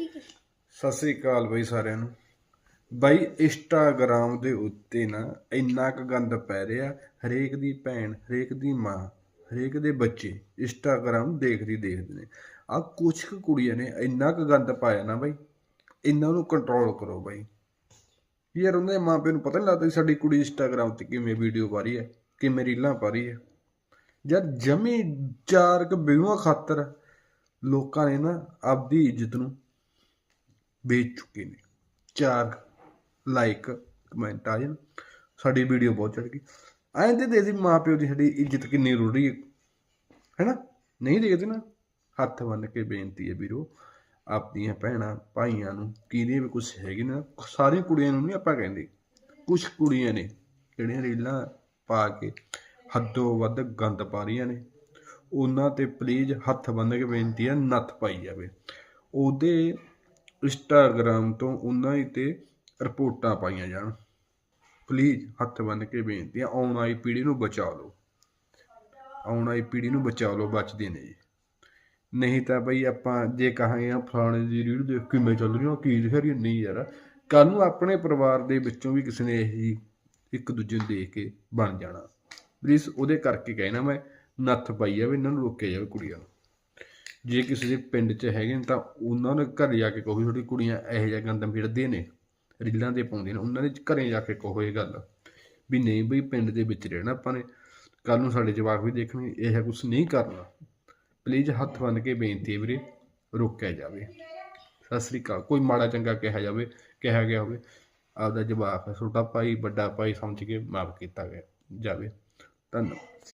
ਸਤਿ ਸ੍ਰੀ ਅਕਾਲ ਬਈ ਸਾਰਿਆਂ ਨੂੰ। ਬਾਈ ਇੰਸਟਾਗ੍ਰਾਮ ਦੇ ਉੱਤੇ ਨਾ ਇੰਨਾ ਕੁ ਗੰਦ ਪੈ ਰਿਹਾ, ਹਰੇਕ ਦੀ ਭੈਣ, ਹਰੇਕ ਦੀ ਮਾਂ, ਹਰੇਕ ਦੇ ਬੱਚੇ ਇੰਸਟਾਗ੍ਰਾਮ ਦੇਖਦੀ ਦੇਖਦੇ ਨੇ। ਆ ਕੁਛ ਕੁ ਕੁੜੀਆਂ ਨੇ ਇੰਨਾ ਕੁ ਗੰਦ ਪਾਇਆ ਨਾ ਬਾਈ, ਇਹਨਾਂ ਨੂੰ ਕੰਟਰੋਲ ਕਰੋ ਬਾਈ। ਯਾਰ ਉਹਨਾਂ ਦੇ ਮਾਪਿਆਂ ਨੂੰ ਪਤਾ ਨਹੀਂ ਲੱਗਦਾ ਸਾਡੀ ਕੁੜੀ ਇੰਸਟਾਗ੍ਰਾਮ ਤੇ ਕਿਵੇਂ ਵੀਡੀਓ ਪਾ ਰਹੀ ਹੈ, ਕਿਵੇਂ ਰੀਲਾਂ ਪਾ ਰਹੀ ਹੈ। ਯਾਰ ਜਮੀ ਚਾਰ ਕ ਵਿਊਆਂ ਖਾਤਰ ਲੋਕਾਂ ਨੇ ਨਾ ਆਪਦੀ ਇੱਜ਼ਤ ਨੂੰ ਵੇਚ ਚੁੱਕੇ ਨੇ। ਚਾਰ ਲਾਈਕ ਕਮੈਂਟ ਆ ਜਾਣ। ਸਾਡੀ ਵੀਡੀਓ ਬਹੁਤ ਚੜ ਗਈ। ਐਂ ਤੇ ਦੇ ਦੀ ਮਾਪਿਓ ਦੀ ਸਾਡੀ ਇੱਜ਼ਤ ਕਿੰਨੀ ਰੁੜ ਰਹੀ ਹੈ। ਹੈਨਾ? ਨਹੀਂ ਦੇਖਦੇ ਨਾ? ਹੱਥ ਬੰਨ ਕੇ ਬੇਨਤੀ ਹੈ ਵੀਰੋ, ਆਪਣੀਆਂ ਭੈਣਾਂ, ਭਾਈਆਂ ਨੂੰ, ਕਿਹਦੇ ਵੀ ਕੁਝ ਹੈਗੇ ਨਾ, ਸਾਰੀਆਂ ਕੁੜੀਆਂ ਨੂੰ ਨਹੀਂ ਆਪਾਂ ਕਹਿੰਦੇ। ਕੁਝ ਕੁੜੀਆਂ ਨੇ, ਜਿਹੜੀਆਂ ਰੀਲਾਂ ਪਾ ਕੇ ਹੱਦੋਂ ਵੱਧ ਗੰਦ ਪਾ ਰਹੀਆਂ ਨੇ। ਉਹਨਾਂ ਤੇ ਪਲੀਜ਼ ਹੱਥ ਬੰਨ ਕੇ ਬੇਨਤੀ ਹੈ, ਨੱਥ ਪਾਈ ਜਾਵੇ। ਉਹਦੇ ਇੰਸਟਾਗ੍ਰਾਮ ਤੋਂ ਉਹਨਾਂ ਹੀ ਤੇ ਰਿਪੋਰਟਾਂ ਪਾਈਆਂ ਜਾਣ। ਪਲੀਜ਼ ਹੱਥ ਬੰਨ ਕੇ ਬੇਨਤੀ ਹੈ ਆਉਣ ਵਾਲੀ ਪੀੜ੍ਹੀ ਨੂੰ ਬਚਾ ਲਓ। ਆਉਣ ਵਾਲੀ ਪੀੜ੍ਹੀ ਨੂੰ ਬਚਾ ਲਓ, ਬਚਦੇ ਨੇ ਜੀ। ਨਹੀਂ ਤਾਂ ਬਈ ਆਪਾਂ ਜੇ ਕਹਾਂਗੇ ਆ, ਫਲਾਣੇ ਦੀ ਰੀਡ ਦੇਖ ਕਿਵੇਂ ਚੱਲ ਰਹੀ ਆ ਕੀ ਦਿਖ ਰਹੀ ਨਹੀਂ ਯਾਰ। ਕੱਲ ਨੂੰ ਆਪਣੇ ਪਰਿਵਾਰ ਦੇ ਵਿੱਚੋਂ ਵੀ ਕਿਸੇ ਨੇ ਇਹੀ ਇੱਕ ਦੂਜੇ ਨੂੰ ਦੇਖ ਕੇ ਬਣ ਜਾਣਾ। ਪਲੀਜ਼ ਉਹਦੇ ਕਰਕੇ ਕਹਿਣਾ ਮੈਂ, ਨੱਥ ਪਾਈ ਜਾਵੇ, ਇਹਨਾਂ ਨੂੰ ਰੋਕਿਆ ਜਾਵੇ ਕੁੜੀਆਂ ਨੂੰ। ਜੇ ਕਿਸੇ ਦੇ ਪਿੰਡ 'ਚ ਹੈਗੇ ਨੇ ਤਾਂ ਉਹਨਾਂ ਦੇ ਘਰ ਜਾ ਕੇ ਕਹੋ ਵੀ ਤੁਹਾਡੀ ਕੁੜੀਆਂ ਇਹੋ ਜਿਹਾ ਗੰਦ ਫਿਰਦੇ ਨੇ, ਰੀਲਾਂ ਤੇ ਪਾਉਂਦੇ ਨੇ, ਉਹਨਾਂ ਦੇ ਘਰੇ ਜਾ ਕੇ ਕਹੋ ਇਹ ਗੱਲ ਵੀ ਨਹੀਂ ਬਈ ਪਿੰਡ ਦੇ ਵਿੱਚ ਰਹਿਣਾ ਆਪਾਂ ਨੇ ਕੱਲ ਨੂੰ ਸਾਡੇ ਜਵਾਕ ਵੀ ਦੇਖਣਗੇ, ਇਹ ਜਿਹਾ ਕੁਝ ਨਹੀਂ ਕਰਨਾ। ਪਲੀਜ਼ ਹੱਥ ਬੰਨ ਕੇ ਬੇਨਤੀ ਹੈ ਵੀਰੇ, ਰੋਕਿਆ ਜਾਵੇ। ਸਤਿ ਸ੍ਰੀ ਅਕਾਲ। ਕੋਈ ਮਾੜਾ ਚੰਗਾ ਕਿਹਾ ਜਾਵੇ, ਕਿਹਾ ਗਿਆ ਹੋਵੇ, ਆਪਦਾ ਜਵਾਕ ਛੋਟਾ ਭਾਈ, ਵੱਡਾ ਭਾਈ ਸਮਝ ਕੇ ਮਾਫ ਕੀਤਾ ਗਿਆ ਜਾਵੇ। ਧੰਨਵਾਦ।